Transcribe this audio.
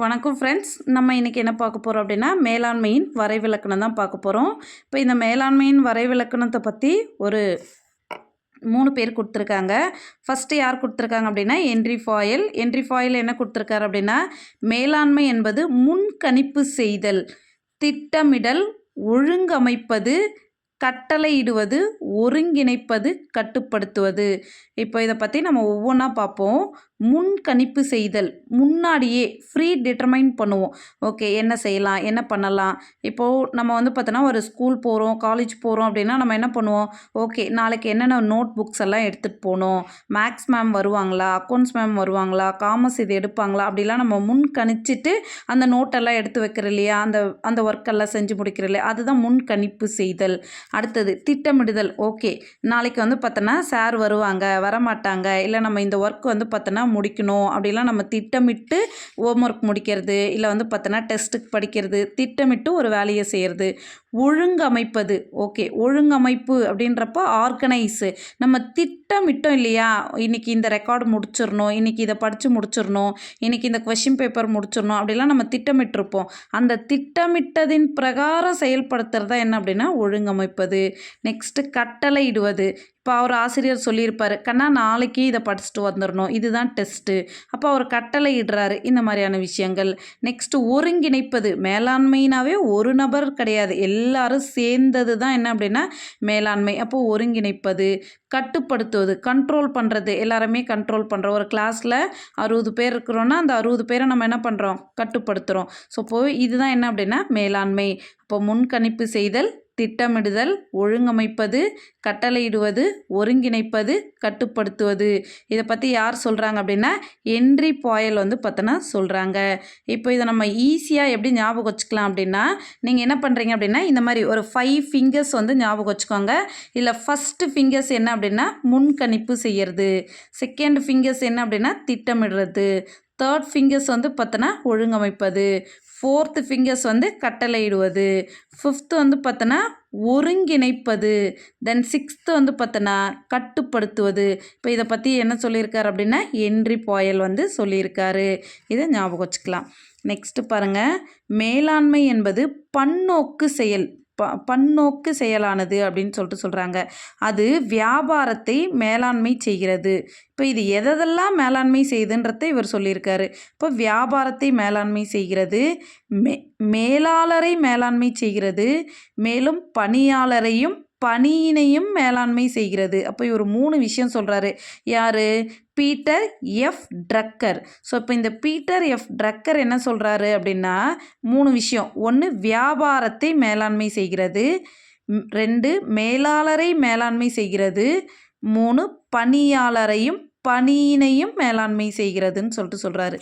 வணக்கம் ஃப்ரெண்ட்ஸ் நம்ம இன்றைக்கி என்ன பார்க்க போகிறோம் அப்படின்னா மேலாண்மையின் வரைவிலக்கணம் தான் பார்க்க போகிறோம் இப்போ இந்த மேலாண்மையின் வரைவிலக்கணத்தை பற்றி ஒரு மூணு பேர் கொடுத்துருக்காங்க. ஃபஸ்ட்டு யார் கொடுத்துருக்காங்க அப்படின்னா என்ட்ரி ஃபாயில் என்ட்ரி ஃபாயில் என்ன கொடுத்துருக்காரு அப்படின்னா மேலாண்மை என்பது முன்கணிப்பு செய்தல் திட்டமிடல் ஒழுங்கமைப்பது கட்டளையிடுவது ஒருங்கிணைப்பது கட்டுப்படுத்துவது. இப்போ இதை பற்றி நம்ம ஒவ்வொன்றா பார்ப்போம். முன்கணிப்பு செய்தல். முன்னாடியே ஃப்ரீ டிட்டர்மைன் பண்ணுவோம். ஓகே என்ன செய்யலாம் என்ன பண்ணலாம். இப்போது நம்ம வந்து பார்த்தோன்னா ஒரு ஸ்கூல் போகிறோம் காலேஜ் போகிறோம் அப்படின்னா நம்ம என்ன பண்ணுவோம்? ஓகே நாளைக்கு என்னென்ன நோட் புக்ஸ் எல்லாம் எடுத்துகிட்டு போகணும்? மேக்ஸ் மேம் வருவாங்களா? அக்கௌண்ட்ஸ் மேம் வருவாங்களா? காமர்ஸ் இது எடுப்பாங்களா? அப்படிலாம் நம்ம முன்கணிச்சிட்டு அந்த நோட்டெல்லாம் எடுத்து வைக்கிற இல்லையா? அந்த அந்த ஒர்க்கெல்லாம் செஞ்சு முடிக்கிற இல்லையா? அதுதான் முன்கணிப்பு செய்தல். அடுத்தது திட்டமிடுதல். ஓகே நாளைக்கு வந்து பார்த்தோன்னா சார் வருவாங்க வரமாட்டாங்க. இல்லை நம்ம இந்த ஒர்க் வந்து பார்த்தோன்னா முடிக்கணும். அப்படிலாம் நம்ம திட்டமிட்டு ஹோம் ஒர்க் முடிக்கிறது இல்லை வந்து பார்த்தோன்னா டெஸ்ட்டுக்கு படிக்கிறது திட்டமிட்டு ஒரு வேலையை செய்கிறது ஒழுங்கமைப்பது. ஓகே ஒழுங்கமைப்பு அப்படின்றப்ப ஆர்கனைஸு நம்ம திட்டமிட்டோம் இல்லையா? இன்றைக்கி இந்த ரெக்கார்டு முடிச்சிடணும் இன்றைக்கி இதை படித்து முடிச்சிடணும் இன்றைக்கி இந்த கொஷின் பேப்பர் முடிச்சிடணும் அப்படிலாம் நம்ம திட்டமிட்டிருப்போம். அந்த திட்டமிட்டதின் பிரகாரம் செயல்படுத்துறது தான் என்ன அப்படின்னா ஒழுங்கமைப்பது. நெக்ஸ்ட்டு கட்டளை இடுவது இப்போ அவர் ஆசிரியர் சொல்லியிருப்பார் கண்ணா நாளைக்கு இதை படிச்சுட்டு வந்துடணும் இதுதான் டெஸ்ட்டு அப்போ அவர் கட்டளை இடுறாரு இந்த மாதிரியான விஷயங்கள். நெக்ஸ்ட்டு ஒருங்கிணைப்பது. மேலாண்மைனாவே ஒரு நபர் கிடையாது. எல்லாரும் சேர்ந்தது தான் என்ன அப்படின்னா மேலாண்மை. அப்போது ஒருங்கிணைப்பது கட்டுப்படுத்துவது கண்ட்ரோல் பண்ணுறது எல்லாருமே கண்ட்ரோல் பண்ணுறோம் ஒரு கிளாஸில் அறுபது பேர் இருக்கிறோன்னா அந்த அறுபது பேரை நம்ம என்ன பண்ணுறோம் கட்டுப்படுத்துகிறோம் ஸோ இப்போ இதுதான் என்ன அப்படின்னா மேலாண்மை. அப்போ முன்கணிப்பு செய்தல் திட்டமிடுதல் ஒழுங்கமைப்பது கட்டளையிடுவது ஒருங்கிணைப்பது கட்டுப்படுத்துவது. இதை பற்றி யார் சொல்கிறாங்க அப்படின்னா என்ட்ரி பாயல் வந்து பார்த்தோன்னா சொல்கிறாங்க இப்போ இதை நம்ம ஈஸியாக எப்படி ஞாபகம் வச்சுக்கலாம் அப்படின்னா நீங்கள் என்ன பண்ணுறீங்க அப்படின்னா இந்த மாதிரி ஒரு ஃபைவ் ஃபிங்கர்ஸ் வந்து ஞாபகம் வச்சுக்கோங்க. இல்லை ஃபஸ்ட்டு ஃபிங்கர்ஸ் என்ன அப்படின்னா முன்கணிப்பு செய்கிறது செகண்ட் ஃபிங்கர்ஸ் என்ன அப்படின்னா திட்டமிடுறது. தேர்ட் ஃபிங்கர்ஸ் வந்து பார்த்தோன்னா ஒழுங்கமைப்பது. ஃபோர்த்து ஃபிங்கர்ஸ் வந்து கட்டளையிடுவது. ஃபிஃப்த்து வந்து பார்த்தோன்னா ஒருங்கிணைப்பது. தென் சிக்ஸ்த்து வந்து பார்த்தோன்னா கட்டுப்படுத்துவது. இப்போ இதை பற்றி என்ன சொல்லியிருக்காரு அப்படின்னா என்றி பாயல் வந்து சொல்லியிருக்காரு. இதை ஞாபகம் வச்சுக்கலாம். நெக்ஸ்ட்டு பாருங்கள் மேலாண்மை என்பது பன்னோக்கு செயல். ப பன்னோக்கு செயலானது அப்படின்னு சொல்லிட்டு சொல்கிறாங்க அது வியாபாரத்தை மேலாண்மை செய்கிறது. இப்போ இது எதெல்லாம் மேலாண்மை செய்யுதுன்றதை இவர் சொல்லியிருக்காரு. இப்போ வியாபாரத்தை மேலாண்மை செய்கிறது மே மேலாளரை மேலாண்மை செய்கிறது மேலும் பணியாளரையும் பணியினையும் மேலாண்மை செய்கிறது. அப்போ இவர் மூணு விஷயம் சொல்கிறாரு யார்? Peter F. ட்ரக்கர். ஸோ இப்போ இந்த பீட்டர் எஃப். ட்ரக்கர் என்ன சொல்கிறாரு அப்படின்னா மூணு விஷயம். ஒன்று வியாபாரத்தை மேலாண்மை செய்கிறது. ரெண்டு மேலாளரை மேலாண்மை செய்கிறது. மூணு பணியாளரையும் பணியினையும் மேலாண்மை செய்கிறதுன்னு சொல்லிட்டு சொல்கிறாரு